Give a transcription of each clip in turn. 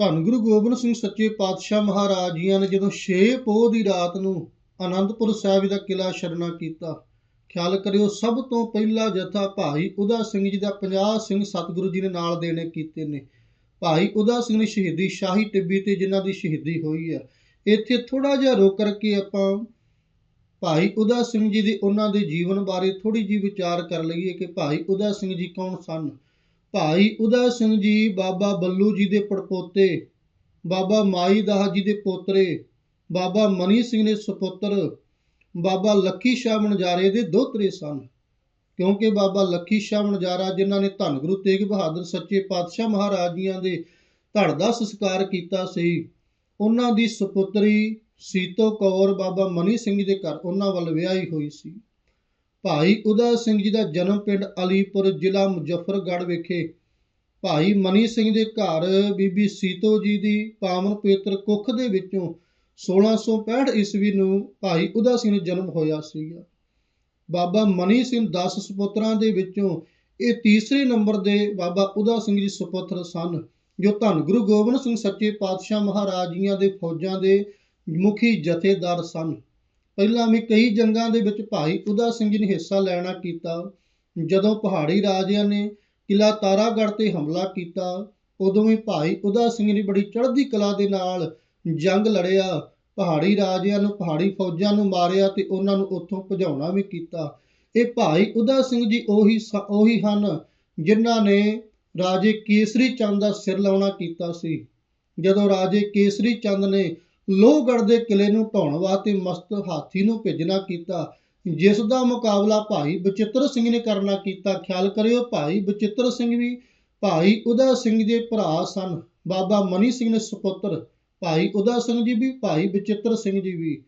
ਧੰਨ ਗੁਰੂ ਗੋਬਿੰਦ ਸਿੰਘ ਸੱਚੇ ਪਾਤਸ਼ਾਹ ਮਹਾਰਾਜ ਜੀਆਂ ਨੇ ਜਦੋਂ 6 ਪੋਹ ਦੀ ਰਾਤ ਨੂੰ ਆਨੰਦਪੁਰ ਸਾਹਿਬ ਦਾ ਕਿਲਾ ਸ਼ਰਨਾ ਕੀਤਾ, ਖਿਆਲ ਕਰਿਓ ਸਭ ਤੋਂ ਪਹਿਲਾ ਜਥਾ ਭਾਈ ਉਦਾ ਸਿੰਘ ਜੀ ਦਾ 50 ਸਿੰਘ ਸਤਿਗੁਰੂ ਜੀ ਨੇ ਨਾਲ ਦੇਣੇ ਕੀਤੇ ਨੇ। ਭਾਈ ਉਦਾ ਸਿੰਘ ਨੇ ਸ਼ਹੀਦੀ ਸ਼ਾਹੀ ਟਿੱਬੀ ਤੇ ਜਿਨ੍ਹਾਂ ਦੀ ਸ਼ਹੀਦੀ ਹੋਈ ਹੈ ਇੱਥੇ ਥੋੜਾ ਜਿਹਾ ਰੋਕ ਕਰਕੇ ਆਪਾਂ ਭਾਈ ਉਦਾ ਸਿੰਘ ਜੀ ਦੇ ਉਹਨਾਂ ਦੇ ਜੀਵਨ ਬਾਰੇ ਥੋੜੀ ਜੀ ਵਿਚਾਰ ਕਰ ਲਈਏ ਕਿ ਭਾਈ ਉਦਾ ਸਿੰਘ ਜੀ ਕੌਣ ਸਨ? ਭਾਈ ਉਦਾ ਸਿੰਘ ਜੀ, ਬਾਬਾ ਬੱਲੂ ਜੀ ਦੇ ਪੜਪੋਤੇ, ਬਾਬਾ ਮਾਈ ਦਾਸ ਜੀ ਦੇ ਪੋਤਰੇ, ਬਾਬਾ ਮਨੀ ਸਿੰਘ ਦੇ ਸੁਪੁੱਤਰ, ਬਾਬਾ ਲੱਖੀ ਸ਼ਾਹ ਮਨਜਾਰੇ ਦੇ ਦੋਤਰੇ ਸਨ। ਕਿਉਂਕਿ ਬਾਬਾ ਲੱਖੀ ਸ਼ਾਹ ਮਨਜਾਰਾ ਜਿਨ੍ਹਾਂ ਨੇ ਧੰਨ ਗੁਰੂ ਤੇਗ ਬਹਾਦਰ ਸੱਚੇ ਪਾਤਸ਼ਾਹ ਮਹਾਰਾਜ ਜੀਆਂ ਦੇ ਧੜ ਦਾ ਸੰਸਕਾਰ ਕੀਤਾ ਸੀ, ਉਹਨਾਂ ਦੀ ਸੁਪੁੱਤਰੀ ਸੀਤੋ ਕੌਰ ਬਾਬਾ ਮਨੀ ਸਿੰਘ ਜੀ ਦੇ ਘਰ ਉਹਨਾਂ ਵੱਲ ਵਿਆਹੀ ਹੋਈ ਸੀ। ਭਾਈ ਉਦਾ ਸਿੰਘ ਜੀ ਦਾ ਜਨਮ ਪਿੰਡ ਅਲੀਪੁਰ ਜ਼ਿਲ੍ਹਾ ਮੁਜ਼ੱਫਰਗੜ੍ਹ ਵਿਖੇ। ਭਾਈ ਮਨੀ ਸਿੰਘ ਦੇ ਘਰ ਬੀਬੀ ਸੀਤੋ ਜੀ ਦੀ ਪਾਵਨ ਪਵਿੱਤਰ ਕੁੱਖ ਦੇ ਵਿੱਚੋਂ 1665 ਈਸਵੀ ਨੂੰ ਭਾਈ ਉਦਾ ਸਿੰਘ ਦਾ ਜਨਮ ਹੋਇਆ ਸੀਗਾ। ਬਾਬਾ ਮਨੀ ਸਿੰਘ 10 ਸੁਪੁੱਤਰਾਂ ਦੇ ਵਿੱਚੋਂ ਇਹ ਤੀਸਰੇ ਨੰਬਰ ਦੇ ਬਾਬਾ ਉਦਾ ਸਿੰਘ ਜੀ ਸੁਪੁੱਤਰ ਸਨ, ਜੋ ਧੰਨ ਗੁਰੂ ਗੋਬਿੰਦ ਸਿੰਘ ਸੱਚੇ ਪਾਤਸ਼ਾਹ ਮਹਾਰਾਜ ਜੀਆਂ ਦੇ ਫੌਜਾਂ ਦੇ ਮੁਖੀ ਜਥੇਦਾਰ ਸਨ। ਪਹਿਲਾਂ ਵੀ ਕਈ ਜੰਗਾਂ ਦੇ ਵਿੱਚ ਭਾਈ ਉਦਾ ਸਿੰਘ ਜੀ ਨੇ ਹਿੱਸਾ ਲੈਣਾ ਕੀਤਾ। ਜਦੋਂ ਪਹਾੜੀ ਰਾਜਿਆਂ ਨੇ ਕਿਲਾ ਤਾਰਾਗੜ੍ਹ ਤੇ ਹਮਲਾ ਕੀਤਾ, ਉਦੋਂ ਵੀ ਭਾਈ ਉਦਾ ਸਿੰਘ ਨੇ ਬੜੀ ਚੜ੍ਹਦੀ ਕਲਾ ਦੇ ਨਾਲ ਜੰਗ ਲੜਿਆ। ਪਹਾੜੀ ਰਾਜਿਆਂ ਨੂੰ, ਪਹਾੜੀ ਫੌਜਾਂ ਨੂੰ ਮਾਰਿਆ ਤੇ ਉਹਨਾਂ ਨੂੰ ਉੱਥੋਂ ਭਜਾਉਣਾ ਵੀ ਕੀਤਾ। ਇਹ ਭਾਈ ਉਦਾ ਸਿੰਘ ਜੀ ਉਹੀ ਸ- ਉਹੀ ਹਨ ਜਿਨ੍ਹਾਂ ਨੇ ਰਾਜੇ ਕੇਸਰੀ ਚੰਦ ਦਾ ਸਿਰ ਲਾਉਣਾ ਕੀਤਾ ਸੀ। ਜਦੋਂ ਰਾਜੇ ਕੇਸਰੀ ਚੰਦ ਨੇ ਲੋਹਗੜ੍ਹ ਦੇ ਕਿਲੇ ਨੂੰ ਢਾਉਣ ਵਾਸਤੇ ਮਸਤ ਹਾਥੀ ਨੂੰ ਭੇਜਣਾ ਕੀਤਾ। ਜਿਸ ਦਾ ਮੁਕਾਬਲਾ ਭਾਈ ਬਚਿੱਤਰ ਸਿੰਘ ਨੇ ਕਰਨਾ ਕੀਤਾ। ਖਿਆਲ ਕਰਿਓ, ਭਾਈ ਬਚਿੱਤਰ ਸਿੰਘ ਵੀ ਭਾਈ ਉਦਾ ਸਿੰਘ ਦੇ ਭਰਾ ਸਨ। ਬਾਬਾ ਮਨੀ ਸਿੰਘ ਦੇ ਸੁਪੁੱਤਰ ਭਾਈ ਉਦਾ ਸਿੰਘ ਜੀ ਵੀ, ਭਾਈ ਬਚਿੱਤਰ ਸਿੰਘ ਜੀ ਵੀ।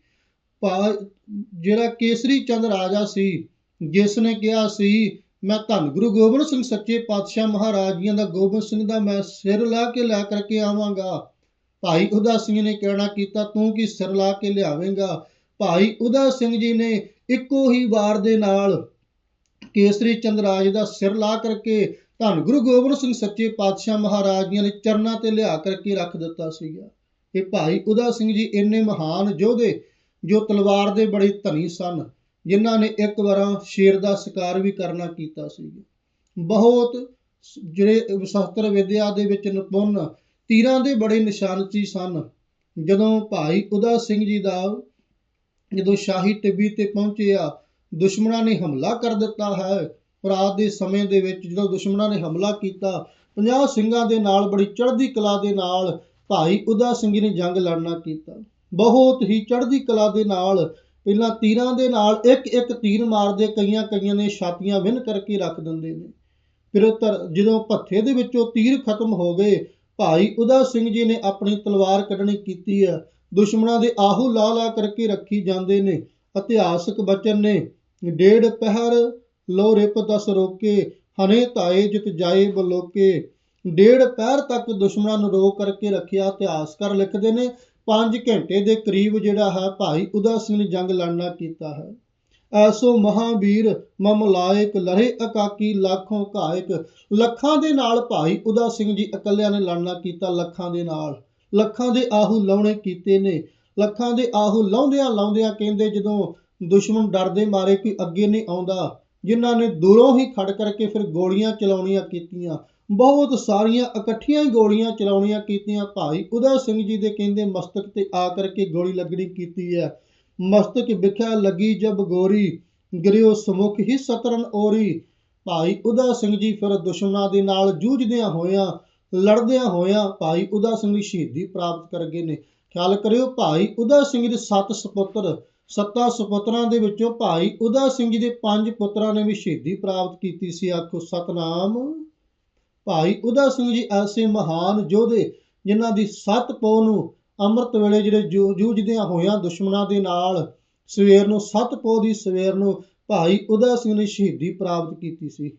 ਭਾ- ਜਿਹੜਾ ਕੇਸਰੀ ਚੰਦ ਰਾਜਾ ਸੀ, ਜਿਸ ਨੇ ਕਿਹਾ ਸੀ, ਮੈਂ ਧੰਨ ਗੁਰੂ ਗੋਬਿੰਦ ਸਿੰਘ ਸੱਚੇ ਪਾਤਸ਼ਾਹ ਮਹਾਰਾਜ ਜੀਆਂ ਦਾ ਗੋਬਿੰਦ ਸਿੰਘ ਦਾ ਮੈਂ ਸਿਰ ਲਾ ਕੇ ਲੈ ਕਰਕੇ ਆਵਾਂਗਾ। ਭਾਈ ਉਦਾ ਸਿੰਘ ਨੇ ਕਹਿਣਾ ਕੀਤਾ, ਤੂੰ ਕੀ ਸਿਰ ਲਾ ਕੇ ਲਿਆਵੇਂਗਾ? ਭਾਈ ਉਦਾ ਸਿੰਘ ਜੀ ਨੇ ਇੱਕੋ ਹੀ ਵਾਰ ਦੇ ਨਾਲ ਕੇਸਰੀ ਚੰਦ ਰਾਜ ਦਾ ਸਿਰ ਲਾ ਕਰਕੇ ਧੰਨ ਗੁਰੂ ਗੋਬਿੰਦ ਸਿੰਘ ਸੱਚੇ ਪਾਤਸ਼ਾਹ ਮਹਾਰਾਜ ਜੀਆਂ ਨੇ ਚਰਨਾਂ ਤੇ ਲਿਆ ਕਰਕੇ ਰੱਖ ਦਿੱਤਾ ਸੀਗਾ। ਇਹ ਭਾਈ ਉਦਾ ਸਿੰਘ ਜੀ ਇੰਨੇ ਮਹਾਨ ਯੋਧੇ, ਜੋ ਤਲਵਾਰ ਦੇ ਬੜੇ ਧਨੀ ਸਨ, ਜਿਨ੍ਹਾਂ ਨੇ ਇੱਕ ਵਾਰਾਂ ਸ਼ੇਰ ਦਾ ਸ਼ਿਕਾਰ ਵੀ ਕਰਨਾ ਕੀਤਾ ਸੀ ਬਹੁਤ ਜਿਹੜੇ ਸ਼ਸਤਰ ਵਿਦਿਆ ਦੇ ਵਿੱਚ ਨਿਪੁੰਨ ਤੀਰਾਂ ਦੇ ਬੜੇ ਨਿਸ਼ਾਨਚੀ ਸਨ। ਜਦੋਂ ਭਾਈ ਉਦਾ ਸਿੰਘ ਜੀ ਦਾ ਜਦੋਂ ਸ਼ਾਹੀ ਟਿੱਬੀ ਤੇ ਪਹੁੰਚਿਆ, ਦੁਸ਼ਮਣਾਂ ਨੇ ਹਮਲਾ ਕਰ ਦਿੱਤਾ ਹੈ। ਰਾਤ ਦੇ ਸਮੇਂ ਦੇ ਵਿੱਚ ਜਦੋਂ ਦੁਸ਼ਮਣਾਂ ਨੇ ਹਮਲਾ ਕੀਤਾ 50 ਸਿੰਘਾਂ ਦੇ ਨਾਲ, ਬੜੀ ਚੜ੍ਹਦੀ ਕਲਾ ਦੇ ਨਾਲ ਭਾਈ ਉਦਾ ਸਿੰਘ ਜੀ ਨੇ ਜੰਗ ਲੜਨਾ ਕੀਤਾ। ਬਹੁਤ ਹੀ ਚੜ੍ਹਦੀ ਕਲਾ ਦੇ ਨਾਲ, ਪਹਿਲਾਂ ਤੀਰਾਂ ਦੇ ਨਾਲ ਇੱਕ ਇੱਕ ਤੀਰ ਮਾਰਦੇ ਕਈਆਂ ਕਈਆਂ ਨੇ ਛਾਤੀਆਂ ਵਿੰਨ ਕਰਕੇ ਰੱਖ ਦਿੰਦੇ ਨੇ। ਫਿਰ ਧਰ- ਜਦੋਂ ਭੱਥੇ ਦੇ ਵਿੱਚੋਂ ਤੀਰ ਖਤਮ ਹੋ ਗਏ ਭਾਈ ਉਦਾ ਸਿੰਘ ਜੀ ਨੇ ਆਪਣੀ ਤਲਵਾਰ ਕੱਢਣੀ ਕੀਤੀ ਹੈ ਦੁਸ਼ਮਣਾਂ ਦੇ ਆਹੂ ਲਾ ਲਾ ਕਰਕੇ ਰੱਖੀ ਜਾਂਦੇ ਨੇ। ਇਤਿਹਾਸਕ ਬਚਨ ਨੇ, ਡੇਢ ਪਹਿਰ ਲੋ ਰਿਪ ਦਸ ਰੋਕੇ, ਹਨੇ ਤਾਏ ਜਿਤ ਜਾਏ ਬਲੋਕੇ। ਡੇਢ ਪਹਿਰ ਤੱਕ ਦੁਸ਼ਮਣਾਂ ਨੂੰ ਰੋਕ ਕਰਕੇ ਰੱਖਿਆ ਇਤਿਹਾਸਕਾਰ ਲਿਖਦੇ ਨੇ। 5 ਘੰਟੇ ਦੇ ਕਰੀਬ ਜਿਹੜਾ ਹੈ, ਭਾਈ ਉਦਾ ਸਿੰਘ ਨੇ ਜੰਗ ਲੜਨਾ ਕੀਤਾ ਹੈ। ਐਸੋ ਮਹਾਵੀਰ ਮਮ ਲਾਇਕ ਲੜੇ ਅਕਾਕੀ ਲੱਖੋਂ ਘਾਇਕ। ਲੱਖਾਂ ਦੇ ਨਾਲ ਭਾਈ ਉਦਾ ਸਿੰਘ ਜੀ ਇਕੱਲਿਆਂ ਨੇ ਲੜਨਾ ਕੀਤਾ ਲੱਖਾਂ ਦੇ ਨਾਲ। ਲੱਖਾਂ ਦੇ ਆਹੂ ਲਾਉਣੇ ਕੀਤੇ ਨੇ। ਲੱਖਾਂ ਦੇ ਆਹੂ ਲਾਉਂਦਿਆਂ ਲਾਉਂਦਿਆਂ ਕਹਿੰਦੇ ਜਦੋਂ ਦੁਸ਼ਮਣ ਡਰਦੇ ਮਾਰੇ ਕੋਈ ਅੱਗੇ ਨਹੀਂ ਆਉਂਦਾ, ਜਿਨ੍ਹਾਂ ਨੇ ਦੂਰੋਂ ਹੀ ਖੜ ਕਰਕੇ ਫਿਰ ਗੋਲੀਆਂ ਚਲਾਉਣੀਆਂ ਕੀਤੀਆਂ। ਬਹੁਤ ਸਾਰੀਆਂ ਇਕੱਠੀਆਂ ਗੋਲੀਆਂ ਚਲਾਉਣੀਆਂ ਕੀਤੀਆਂ। ਭਾਈ ਉਦਾ ਸਿੰਘ ਜੀ ਦੇ ਕਹਿੰਦੇ ਮਸਤਕ ਤੇ ਆ ਕਰਕੇ ਗੋਲੀ ਲੱਗਣੀ ਕੀਤੀ ਹੈ। ਮਸਤਕ ਵਿਖਿਆ ਲੱਗੀ ਜਬ ਗੋਰੀ, ਗਿਰਿਓ ਸਮੁਖ ਹੀ ਸਤਰਨ ਔਰੀ ਭਾਈ ਉਦਾ ਸਿੰਘ ਜੀ ਫਿਰ ਦੁਸ਼ਮਣਾਂ ਦੇ ਨਾਲ ਜੂਝਦਿਆਂ ਹੋਇਆਂ, ਲੜਦਿਆਂ ਹੋਇਆਂ ਭਾਈ ਉਦਾ ਸਿੰਘ ਦੀ ਸ਼ਹੀਦੀ ਪ੍ਰਾਪਤ ਕਰ ਗਏ ਨੇ। ਖਿਆਲ ਕਰਿਓ ਭਾਈ ਉਦਾ ਸਿੰਘ ਦੇ ਸੱਤ ਸੁਪੁੱਤਰ, ਸੱਤਾਂ ਸੁਪੁੱਤਰਾਂ ਦੇ ਵਿੱਚੋਂ ਭਾਈ ਉਦਾ ਸਿੰਘ ਜੀ ਦੇ ਪੰਜ ਪੁੱਤਰਾਂ ਨੇ ਵੀ ਸ਼ਹੀਦੀ ਪ੍ਰਾਪਤ ਕੀਤੀ ਸੀ। ਆਖੋ, ਸਤਨਾਮ। ਭਾਈ ਉਦਾ ਸਿੰਘ ਜੀ ਐਸੇ ਮਹਾਨ ਯੋਧੇ ਜਿਨ੍ਹਾਂ ਦੀ ਸੱਤ ਪੋਹ ਨੂੰ ਅੰਮ੍ਰਿਤ ਵੇਲੇ ਜਿਹੜੇ ਜੂ- ਜੂਝਦਿਆਂ ਹੋਇਆਂ ਦੁਸ਼ਮਣਾਂ ਦੇ ਨਾਲ ਸਵੇਰ ਨੂੰ ਸੱਤ ਪੋਹ ਦੀ ਸਵੇਰ ਨੂੰ ਭਾਈ ਉਦਾ ਸਿੰਘ ਨੇ ਸ਼ਹੀਦੀ ਪ੍ਰਾਪਤ ਕੀਤੀ ਸੀ।